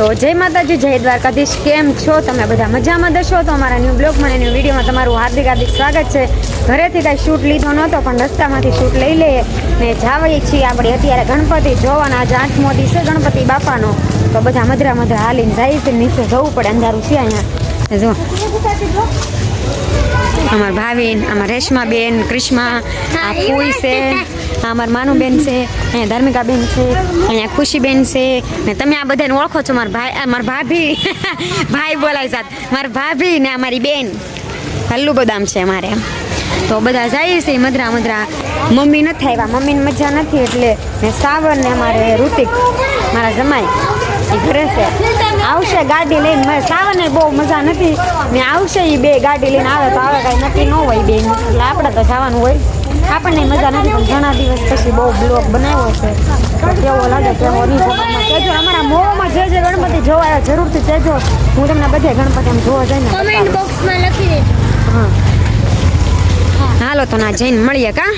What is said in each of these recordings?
તો જય માતાજી, જય દ્વારકાધીશ. કેમ છો? તમે બધા મજામાં દશો? તો અમારા ન્યૂ બ્લોગમાં ન્યૂ વિડીયોમાં તમારું હાર્દિક હાર્દિક સ્વાગત છે. ઘરેથી કાંઈ શૂટ લીધો નહોતો, પણ રસ્તામાંથી શૂટ લઈ લઈએ ને જાવીએ છીએ આપણે અત્યારે ગણપતિ જોવાના આજે આઠમો દિવસે ગણપતિ બાપાનો. તો બધા મધરા મધરા હાલીને જાય છે, નીચે જવું પડે, અંધારું છે અહીંયા. જો. અમાર ભાવિન અમાર રેશમાબેન ક્રિશ્મા આ ફૂઈ છે અમાર માનુબેન છે અહીંયા ધાર્મિકાબેન છે અહીંયા ખુશીબેન છે ને તમે આ બધાને ઓળખો છો મારા ભાઈ આ મારા ભાભી ભાઈ બોલાય સાથ મારા ભાભી ને અમારી બેન હલ્લુ બદામ છે અમારે તો બધા જઈએ છે મધરા મધરા મમ્મી નથી આવ્યા મમ્મીને મજા નથી એટલે ને સાવર ને અમારે ઋતિક મારા જમાઈ એ ઘરે છે. આવશે ગાડી લઈને. મેં સાવને બહુ મજા નથી. ને આવશે એ બે ગાડી લઈને આવે તો આવે કાંઈ નક્કી ન હોય બેન. એટલે આપણે તો જવાનું હોય. આપણને મજા નથી પણ ઘણા દિવસ પછી બહુ બ્લોગ બનાવ્યો છે. કેવો લાગે કેવો નહીં કહેજો અમારા મોમાં જે જે ગણપતિ જોવા જરૂરથી કહેજો હું તમને બધે ગણપતિ એમ જોવા જઈને કમેન્ટ બોક્સમાં લખી દેજો. હા. હાલો તો ના જઈને મળીએ કા?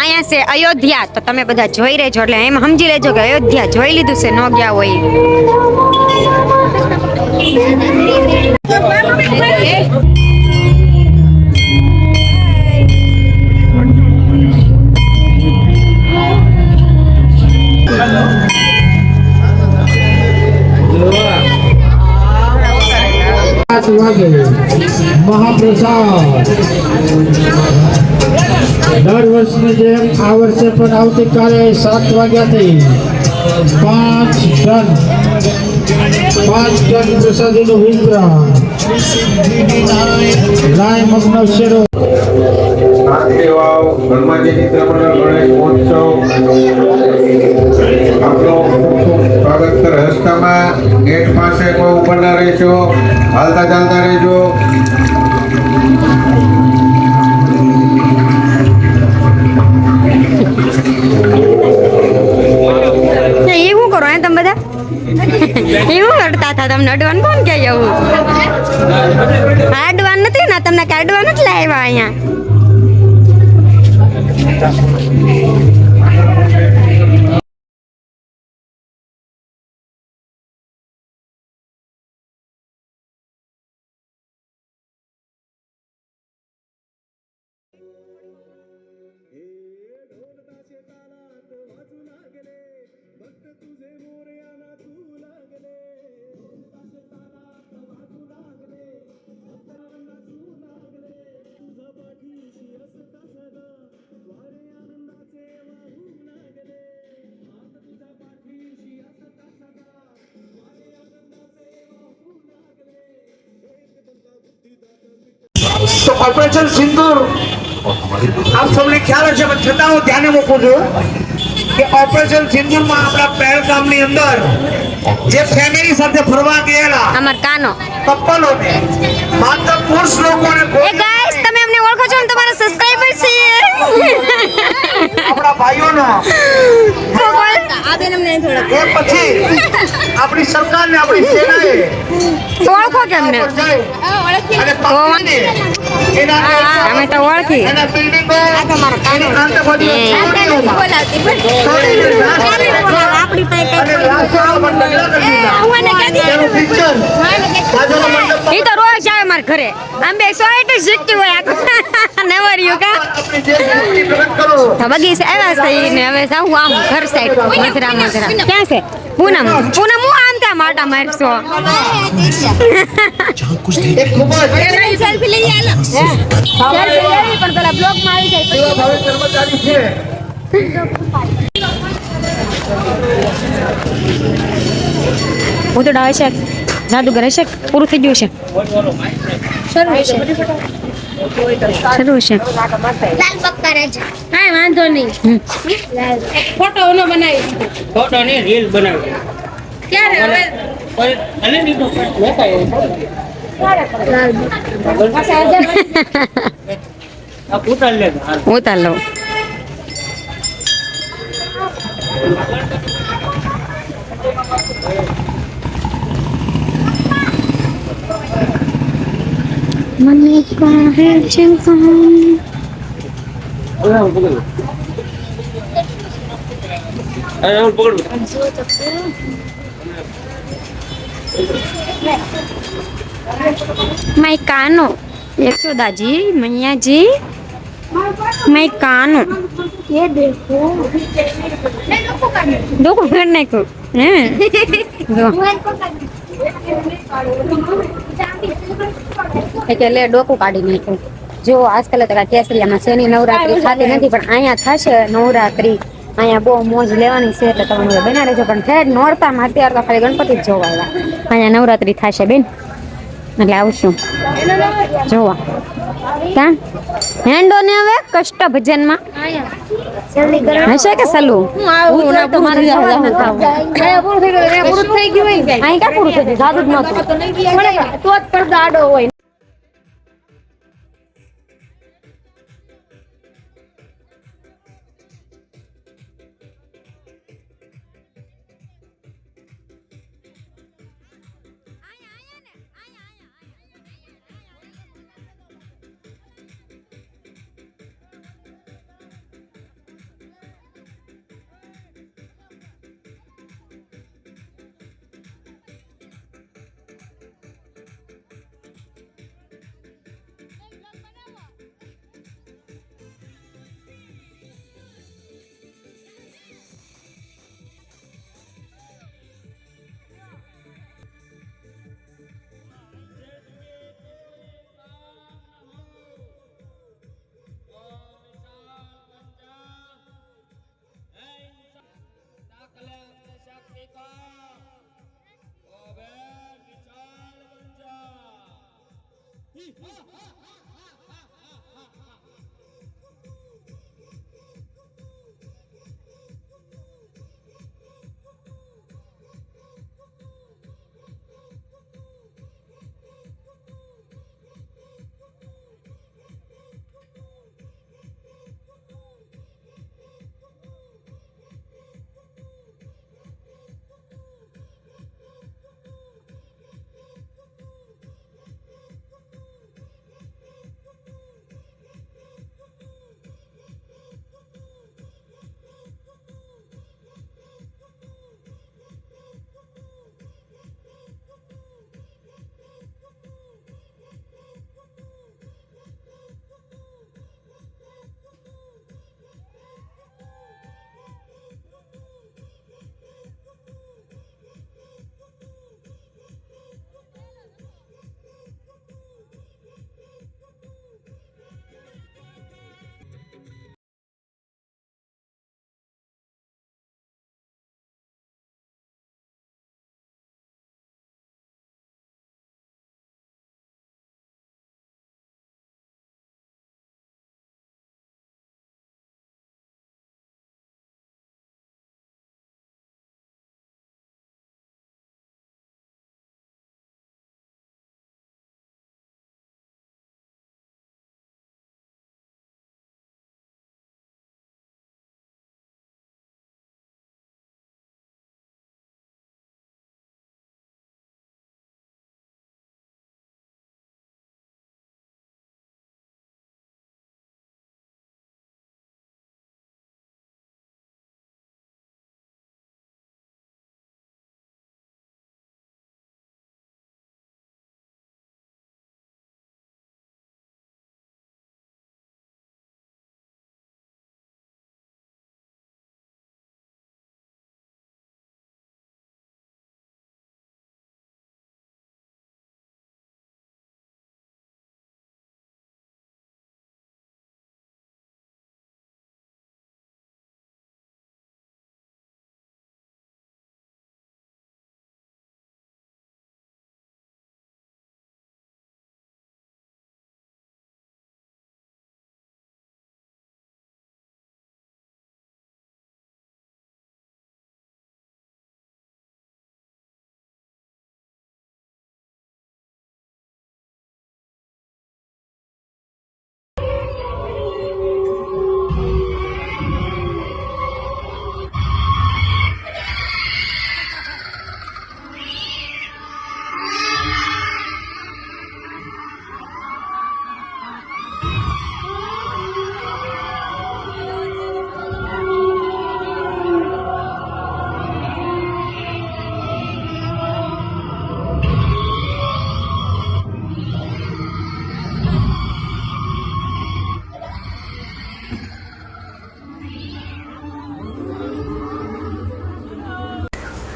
અહીંયા છે અયોધ્યા. તો તમે બધા જોઈ રહેજો એટલે એમ સમજી લેજો કે અયોધ્યા જોઈ લીધું છે, ન ગયા હોય. પાંચ વાગે મહાપ્રસાદ. દર વર્ષની જેમ આ વર્ષે પણ આવતીકાલે સાત વાગ્યાથી પાંચ ટન પાંચ ટન પ્રસાદીનું વિતરણ. ગાય મગ્ન શેરો. હનુમાનજી ચિત્રપટ ગણેશ મહોત્સવ. ખૂબ સ્વાગત રસ્તામાં ગેટ પાસે કોઈ ઉપર ના રહેશો, હાલતા ચાલતા રહેજો શું કરતા હતા તમને અડવાન કોણ કે એવું આ અડવાન નથી ને તમને કે અડવાન નથી લાવ્યા અહીંયા તો ઓપરેશન સિંદૂર. આપ સૌને ખ્યાલ હશે પણ છતાં હું ધ્યાને મૂકું છું કે ઓપરેશન સિંદૂરમાં આપણા પહેલગામની અંદર જે ફેમિલી સાથે ફરવા ગયેલા અમાર કાનો. કપલોને માત્ર પુરુષ લોકોને એ ગાઈસ તમે અમને ઓળખો છો ને? તમારા સબસ્ક્રાઇબર છે આપણા ભાઈઓનો. આ બેન અમને એ પછી આપણી આપણી સેનાએ ઓળખો કે અમને? અને અમે તો ઓળખી ઈ તો રોજ આવે મારા ઘરે આમ બે સોઈટ શીખતી હોય આ નવરિયું કા બગીચા એવા છે ને હવે જાઉં આમ ઘર સાઈડ મધરા મધરા ક્યાં છે પૂનમ પૂનમ હું આમ ત્યાં માટા મારશો? સેલ્ફી લઈ આલો. સેલ્ફી લેવી પણ પેલા બ્લોગમાં આવી જાય ભાવે કર્મચારી છે. હું તો ડાવે છે. જાદુગર હશે પૂરું થઈ ગયું છે શરૂ છે શરૂ છે લાલ પક્કા રાજા. હા વાંધો નહીં. ફોટો ઓનો બનાવી દીધો. ફોટો ની રીલ બનાવી ક્યારે હવે? કોઈ દીધો ઉતાર લે ઉતાર લઉં menikah cintamu Ayo, pukul. Ayo, pukul. मैं कानो यशोदा जी मैया जी मैं कानो ये देखो देखो એટલે ડોકું કાઢી નાખ્યું. જો આજકાલ તો કેસરિયામાં શનિ નવરાત્રી થતી નથી પણ અહીંયા થશે નવરાત્રી. અહીંયા બહુ મોજ લેવાની છે એટલે તમે બના રહેજો પણ ફેર નોરતામાં અત્યારે તો ખાલી ગણપતિ જ જોવા આવ્યા. અહીંયા નવરાત્રી થશે બેન. એટલે આવશું. જોવા. ક્યાં? હેન્ડો ને હવે કષ્ટ ભજનમાં. માં હશે કે સલુ. પૂરું થઈ ગયું અહીં ક્યાં પૂરું થઈ ગયું? સાદું જ નતું તો જ પડદા આડો હોય.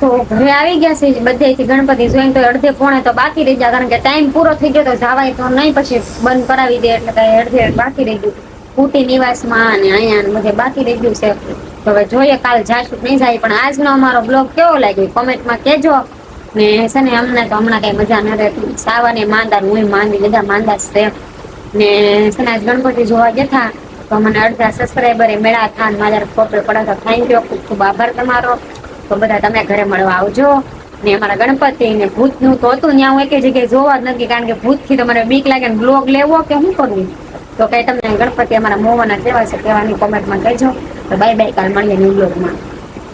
તો ઘરે આવી ગયા છે બધેથી ગણપતિ જોઈને તો અડધે પોણે તો બાકી રહી ગયા, કારણ કે ટાઈમ પૂરો થઈ ગયો તો જવાય તો નહીં, પછી બંધ કરાવી દે એટલે કઈ અડધે બાકી રહી ગયું. કુટી નિવાસમાં અને અહીંયા બધે બાકી રહી ગયું છે. તો હવે જોઈએ કાલ જાશું નહીં જાય, પણ આજનો અમારો બ્લોગ કેવો લાગ્યો? કોમેન્ટમાં કહેજો. ને છે ને અમને તો હમણાં કઈ મજા ન રહેતી. સાવાને માંદા હું માંદી બધા માંદા છે. ને છે ને આજ ગણપતિ જોવા ગયા તો મને અડધા સબસ્ક્રાઈબરે મેળા થા મારા ફોટો પડાતા થેન્ક યુ ખૂબ ખૂબ આભાર તમારો. તો બધા તમે ઘરે મળવા આવજો. ને અમારા ગણપતિ ને ભૂતનું તો હતું, ત્યાં હું એક જગ્યાએ જોવા જ નથી કારણ કે ભૂતથી તમારે બીક લાગે ને બ્લોગ લેવો કે શું કરવું તો કઈ તમને ગણપતિ અમારા મોવાના કેવા છે, કહેવાની કોમેન્ટમાં કહેજો. તો બાય બાય કાલ મળીએ ન્યુ બ્લોગમાં.